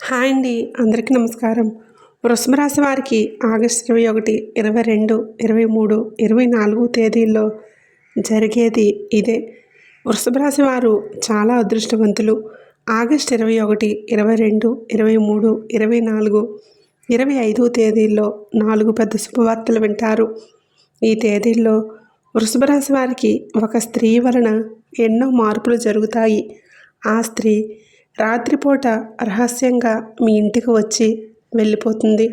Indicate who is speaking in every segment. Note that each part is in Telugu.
Speaker 1: హాయ్ అండి అందరికీ నమస్కారం. వృషభ రాశి వారికి ఆగస్టు ఇరవై ఒకటి ఇరవై రెండు ఇరవై మూడు ఇరవై నాలుగు తేదీల్లో జరిగేది ఇదే. వృషభ రాశి వారు చాలా అదృష్టవంతులు. ఆగస్టు ఇరవై ఒకటి ఇరవై రెండు ఇరవై మూడు ఇరవై నాలుగు ఇరవై ఐదు తేదీల్లో నాలుగు పెద్ద శుభవార్తలు వింటారు. ఈ తేదీల్లో వృషభ రాశి వారికి ఒక స్త్రీ వలన ఎన్నో మార్పులు జరుగుతాయి. ఆ స్త్రీ రాత్రిపూట రహస్యంగా మీ ఇంటికి వచ్చి వెళ్ళిపోతుంది.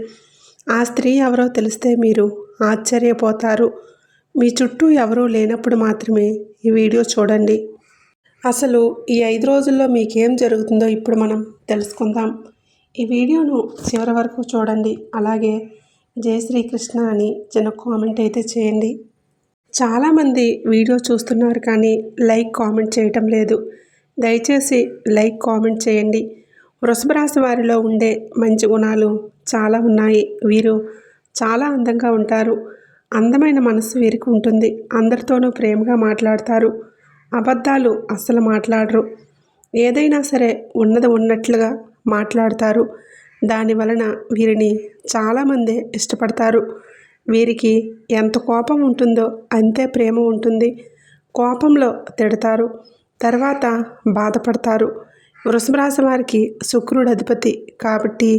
Speaker 1: ఆ స్త్రీ ఎవరో తెలిస్తే మీరు ఆశ్చర్యపోతారు. మీ చుట్టూ ఎవరూ లేనప్పుడు మాత్రమే ఈ వీడియో చూడండి. అసలు ఈ ఐదు రోజుల్లో మీకేం జరుగుతుందో ఇప్పుడు మనం తెలుసుకుందాం. ఈ వీడియోను చివరి వరకు చూడండి. అలాగే జై శ్రీకృష్ణ అని చిన్న కామెంట్ అయితే చేయండి. చాలామంది వీడియో చూస్తున్నారు కానీ లైక్ కామెంట్ చేయటం లేదు. దయచేసి లైక్ కామెంట్ చేయండి. వృషభ రాశి వారిలో ఉండే మంచి గుణాలు చాలా ఉన్నాయి. వీరు చాలా అందంగా ఉంటారు. అందమైన మనసు వీరికి ఉంటుంది. అందరితోనూ ప్రేమగా మాట్లాడతారు. అబద్ధాలు అస్సలు మాట్లాడరు. ఏదైనా సరే ఉన్నది ఉన్నట్లుగా మాట్లాడతారు. దాని వలన వీరిని చాలామంది ఇష్టపడతారు. వీరికి ఎంత కోపం ఉంటుందో అంతే ప్రేమ ఉంటుంది. కోపంలో తిడతారు. తర్వాత బాధపడతారు. వృషభరాశి వారికి శుక్రుడు అధిపతి కాబట్టి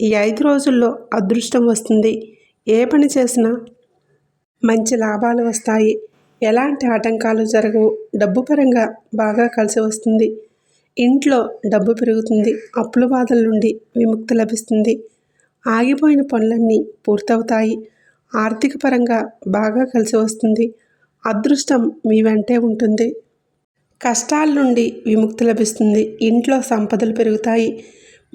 Speaker 1: ఈ ఐదు రోజుల్లో అదృష్టం వస్తుంది. ఏ పని చేసినా మంచి లాభాలు వస్తాయి. ఎలాంటి ఆటంకాలు జరగవు. డబ్బు పరంగా బాగా కలిసి వస్తుంది. ఇంట్లో డబ్బు పెరుగుతుంది. అప్పుల బాధల నుండి విముక్తి లభిస్తుంది. ఆగిపోయిన పనులన్నీ పూర్తవుతాయి. ఆర్థిక పరంగా బాగా కలిసి వస్తుంది. అదృష్టం మీ వెంటే ఉంటుంది. కష్టాల నుండి విముక్తి లభిస్తుంది. ఇంట్లో సంపదలు పెరుగుతాయి.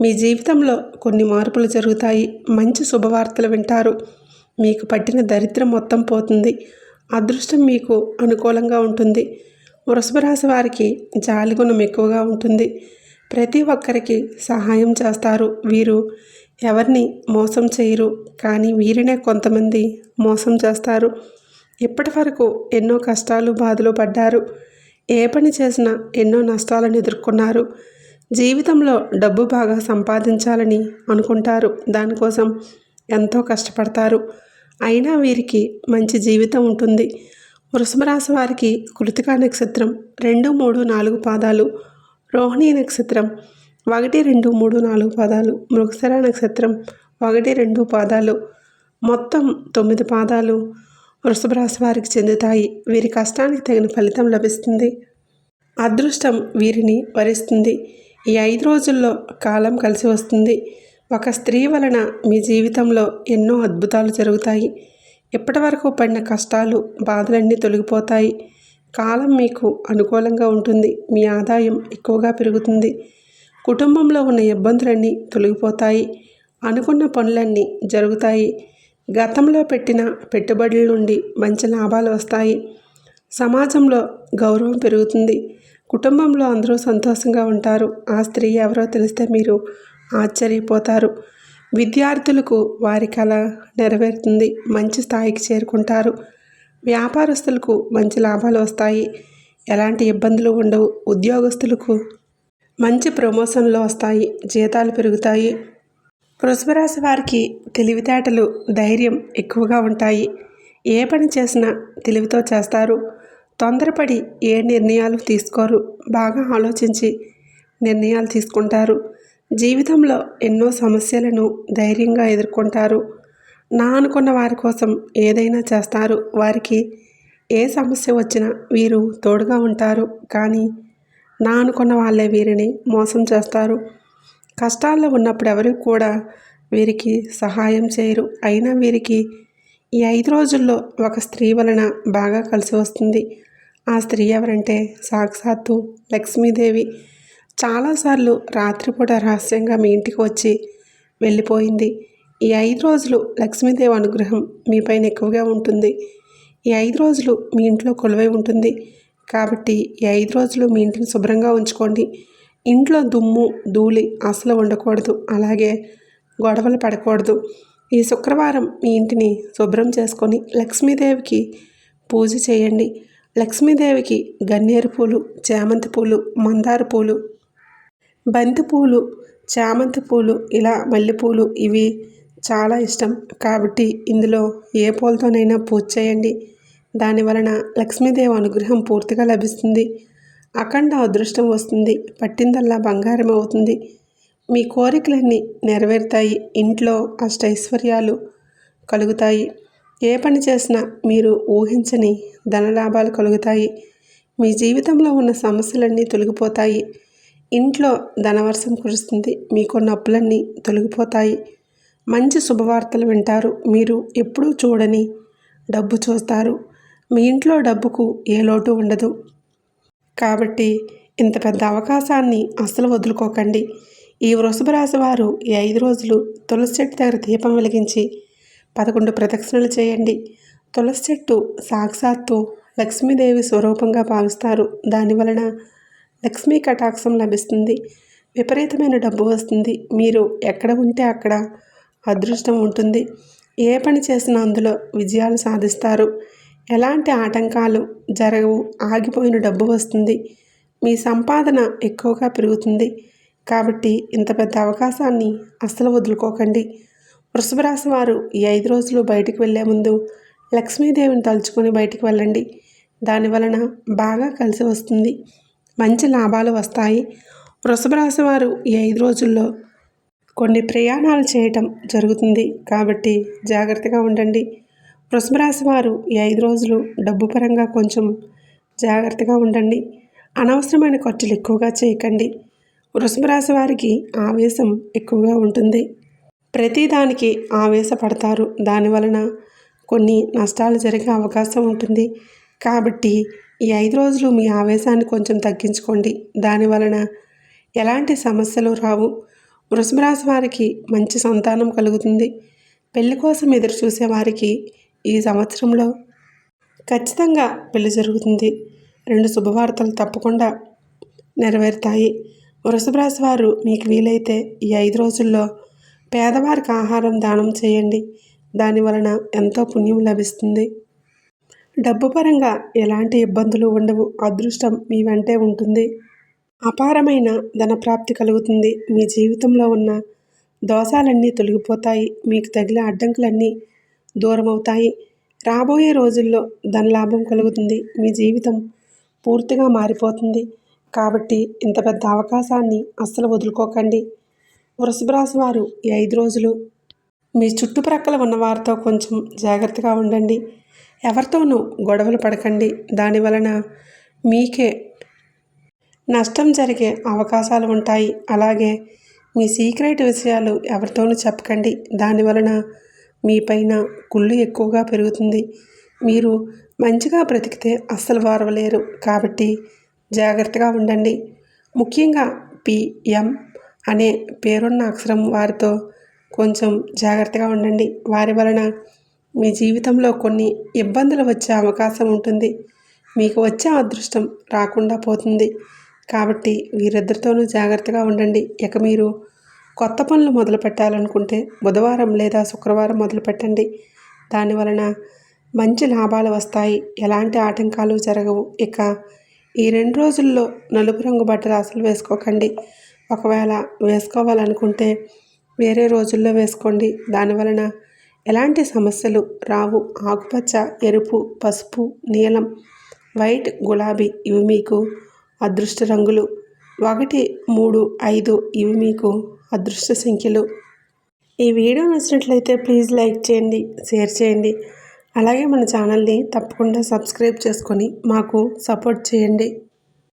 Speaker 1: మీ జీవితంలో కొన్ని మార్పులు జరుగుతాయి. మంచి శుభవార్తలు వింటారు. మీకు పట్టిన దరిద్రం మొత్తం పోతుంది. అదృష్టం మీకు అనుకూలంగా ఉంటుంది. వృషభ రాశి వారికి జాలిగుణం ఎక్కువగా ఉంటుంది. ప్రతి ఒక్కరికి సహాయం చేస్తారు. వీరు ఎవరిని మోసం చేయరు. కానీ వీరినే కొంతమంది మోసం చేస్తారు. ఇప్పటి వరకు ఎన్నో కష్టాలు బాధలు పడ్డారు. ఏ పని చేసినా ఎన్నో నష్టాలను ఎదుర్కొన్నారు. జీవితంలో డబ్బు బాగా సంపాదించాలని అనుకుంటారు. దానికోసం ఎంతో కష్టపడతారు. అయినా వీరికి మంచి జీవితం ఉంటుంది. వృషభరాశి వారికి కృతికా నక్షత్రం రెండు మూడు నాలుగు పాదాలు. రోహిణి నక్షత్రం ఒకటి రెండు మూడు నాలుగు పాదాలు. మృగసర నక్షత్రం ఒకటి రెండు పాదాలు. మొత్తం తొమ్మిది పాదాలు. వృషభ రాశి వారికి చెందుతాయి. వీరి కష్టానికి తగిన ఫలితం లభిస్తుంది. అదృష్టం వీరిని వరిస్తుంది. ఈ ఐదు రోజుల్లో కాలం కలిసి వస్తుంది. ఒక స్త్రీ వలన మీ జీవితంలో ఎన్నో అద్భుతాలు జరుగుతాయి. ఇప్పటి వరకు పడిన కష్టాలు బాధలన్నీ తొలగిపోతాయి. కాలం మీకు అనుకూలంగా ఉంటుంది. మీ ఆదాయం ఎక్కువగా పెరుగుతుంది. కుటుంబంలో ఉన్న ఇబ్బందులన్నీ తొలగిపోతాయి. అనుకున్న పనులన్నీ జరుగుతాయి. గతంలో పెట్టిన పెట్టుబడుల నుండి మంచి లాభాలు వస్తాయి. సమాజంలో గౌరవం పెరుగుతుంది. కుటుంబంలో అందరూ సంతోషంగా ఉంటారు. ఆ స్త్రీ ఎవరో తెలిస్తే మీరు ఆశ్చర్యపోతారు. విద్యార్థులకు వారి కళ నెరవేరుతుంది. మంచి స్థాయికి చేరుకుంటారు. వ్యాపారస్తులకు మంచి లాభాలు వస్తాయి. ఎలాంటి ఇబ్బందులు ఉండవు. ఉద్యోగస్తులకు మంచి ప్రమోషన్లు వస్తాయి. జీతాలు పెరుగుతాయి. వృషభరాశి వారికి తెలివితేటలు ధైర్యం ఎక్కువగా ఉంటాయి. ఏ పని చేసినా తెలివితో చేస్తారు. తొందరపడి ఏ నిర్ణయాలు తీసుకోరు. బాగా ఆలోచించి నిర్ణయాలు తీసుకుంటారు. జీవితంలో ఎన్నో సమస్యలను ధైర్యంగా ఎదుర్కొంటారు. నా అనుకున్న వారి కోసం ఏదైనా చేస్తారు. వారికి ఏ సమస్య వచ్చినా వీరు తోడుగా ఉంటారు. కానీ నా అనుకున్న వాళ్ళే వీరిని మోసం చేస్తారు. కష్టాల్లో ఉన్నప్పుడు ఎవరు కూడా వీరికి సహాయం చేయరు. అయినా వీరికి ఈ ఐదు రోజుల్లో ఒక స్త్రీ వలన బాగా కలిసి వస్తుంది. ఆ స్త్రీ ఎవరంటే సాక్షాత్తు లక్ష్మీదేవి. చాలాసార్లు రాత్రిపూట రహస్యంగా మీ ఇంటికి వచ్చి వెళ్ళిపోయింది. ఈ ఐదు రోజులు లక్ష్మీదేవి అనుగ్రహం మీపైన ఎక్కువగా ఉంటుంది. ఈ ఐదు రోజులు మీ ఇంట్లో కొలువై ఉంటుంది. కాబట్టి ఈ ఐదు రోజులు మీ ఇంటిని శుభ్రంగా ఉంచుకోండి. ఇంట్లో దుమ్ము ధూళి అసలు ఉండకూడదు అలాగే గొడవలు పడకూడదు. ఈ శుక్రవారం మీ ఇంటిని శుభ్రం చేసుకొని లక్ష్మీదేవికి పూజ చేయండి. లక్ష్మీదేవికి గన్నేరు పూలు చామంతి పూలు మందార పూలు బంతి పూలు చామంతి పూలు ఇలా మల్లెపూలు ఇవి చాలా ఇష్టం. కాబట్టి ఇందులో ఏ పూలతోనైనా పూజ చేయండి. దాని వలన లక్ష్మీదేవి అనుగ్రహం పూర్తిగా లభిస్తుంది. అఖండ అదృష్టం వస్తుంది. పట్టిందల్లా బంగారం అవుతుంది. మీ కోరికలన్నీ నెరవేరుతాయి. ఇంట్లో అష్టైశ్వర్యాలు కలుగుతాయి. ఏ పని చేసినా మీరు ఊహించని ధనలాభాలు కలుగుతాయి. మీ జీవితంలో ఉన్న సమస్యలన్నీ తొలగిపోతాయి. ఇంట్లో ధనవర్షం కురుస్తుంది. మీకున్న అప్పులన్నీ తొలగిపోతాయి. మంచి శుభవార్తలు వింటారు. మీరు ఎప్పుడూ చూడని డబ్బు చూస్తారు. మీ ఇంట్లో డబ్బుకు ఏ లోటు ఉండదు. కాబట్టి ఇంత పెద్ద అవకాశాన్ని అస్సలు వదులుకోకండి. ఈ వృషభ రాశి వారు ఈ ఐదు రోజులు తులసి చెట్టు దగ్గర దీపం వెలిగించి పదకొండు ప్రదక్షిణలు చేయండి. తులసి చెట్టు సాక్షాత్తు లక్ష్మీదేవి స్వరూపంగా భావిస్తారు. దానివలన లక్ష్మీ కటాక్షం లభిస్తుంది. విపరీతమైన డబ్బు వస్తుంది. మీరు ఎక్కడ ఉంటే అక్కడ అదృష్టం ఉంటుంది. ఏ పని చేసినా అందులో విజయాలు సాధిస్తారు. ఎలాంటి ఆటంకాలు జరగవు ఆగిపోయిన డబ్బు వస్తుంది. మీ సంపాదన ఎక్కువగా పెరుగుతుంది. కాబట్టి ఇంత పెద్ద అవకాశాన్ని అస్సలు వదులుకోకండి. వృషభరాశి వారు ఈ ఐదు రోజులు బయటికి వెళ్ళే ముందు లక్ష్మీదేవిని తలుచుకొని బయటికి వెళ్ళండి. దాని వలన బాగా కలిసి వస్తుంది. మంచి లాభాలు వస్తాయి. వృషభరాశి వారు ఈ ఐదు రోజుల్లో కొన్ని ప్రయాణాలు చేయటం జరుగుతుంది. కాబట్టి జాగ్రత్తగా ఉండండి. వృషభరాశి వారు ఈ ఐదు రోజులు డబ్బు పరంగా కొంచెం జాగ్రత్తగా ఉండండి. అనవసరమైన ఖర్చులు ఎక్కువగా చేయకండి. వృషభరాశి వారికి ఆవేశం ఎక్కువగా ఉంటుంది. ప్రతిదానికి ఆవేశపడతారు. దానివలన కొన్ని నష్టాలు జరిగే అవకాశం ఉంటుంది. కాబట్టి ఈ ఐదు రోజులు మీ ఆవేశాన్ని కొంచెం తగ్గించుకోండి. దానివలన ఎలాంటి సమస్యలు రావు. వృషభరాశి వారికి మంచి సంతానం కలుగుతుంది. పెళ్ళి కోసం ఎదురు చూసే వారికి ఈ సంవత్సరంలో ఖచ్చితంగా పెళ్ళి జరుగుతుంది. రెండు శుభవార్తలు తప్పకుండా నెరవేరుతాయి. వృషభ రాశి వారు మీకు వీలైతే ఈ ఐదు రోజుల్లో పేదవారికి ఆహారం దానం చేయండి. దాని వలన ఎంతో పుణ్యం లభిస్తుంది. డబ్బు పరంగా ఎలాంటి ఇబ్బందులు ఉండవు. అదృష్టం మీ వెంటే ఉంటుంది. అపారమైన ధనప్రాప్తి కలుగుతుంది. మీ జీవితంలో ఉన్న దోషాలన్నీ తొలగిపోతాయి. మీకు తగిలే అడ్డంకులన్నీ దూరం అవుతాయి రాబోయే రోజుల్లో ధనలాభం కలుగుతుంది. మీ జీవితం పూర్తిగా మారిపోతుంది. కాబట్టి ఇంత పెద్ద అవకాశాన్ని అస్సలు వదులుకోకండి. వృషభరాశి వారు ఈ ఐదు రోజులు మీ చుట్టుప్రక్కల ఉన్నవారితో కొంచెం జాగ్రత్తగా ఉండండి. ఎవరితోనూ గొడవలు పడకండి. దాని వలన మీకే నష్టం జరిగే అవకాశాలు ఉంటాయి. అలాగే మీ సీక్రెట్ విషయాలు ఎవరితోనూ చెప్పకండి. దాని వలన మీ పైన కుళ్ళు ఎక్కువగా పెరుగుతుంది. మీరు మంచిగా బ్రతికితే అస్సలు వారవలేరు. కాబట్టి జాగ్రత్తగా ఉండండి. ముఖ్యంగా పిఎం అనే పేరున్న అక్షరం వారితో కొంచెం జాగ్రత్తగా ఉండండి. వారి వలన మీ జీవితంలో కొన్ని ఇబ్బందులు వచ్చే అవకాశం ఉంటుంది. మీకు వచ్చే అదృష్టం రాకుండా పోతుంది. కాబట్టి వీరిద్దరితోనూ జాగ్రత్తగా ఉండండి. ఇక మీరు కొత్త పనులు మొదలు పెట్టాలనుకుంటే బుధవారం లేదా శుక్రవారం మొదలు పెట్టండి. దాని వలన మంచి లాభాలు వస్తాయి. ఎలాంటి ఆటంకాలు జరగవు. ఇక ఈ రెండు రోజుల్లో నలుపు రంగు బట్టలు అసలు వేసుకోకండి. ఒకవేళ వేసుకోవాలనుకుంటే వేరే రోజుల్లో వేసుకోండి. దానివలన ఎలాంటి సమస్యలు రావు. ఆకుపచ్చ ఎరుపు పసుపు నీలం వైట్ గులాబీ ఇవి మీకు అదృష్ట రంగులు. ఒకటి మూడు ఐదు ఇవి మీకు అదృష్ట సంఖ్యలు. ఈ వీడియో నచ్చినట్లయితే ప్లీజ్ లైక్ చేయండి షేర్ చేయండి. అలాగే మన ఛానల్ని తప్పకుండా సబ్స్క్రైబ్ చేసుకొని మాకు సపోర్ట్ చేయండి.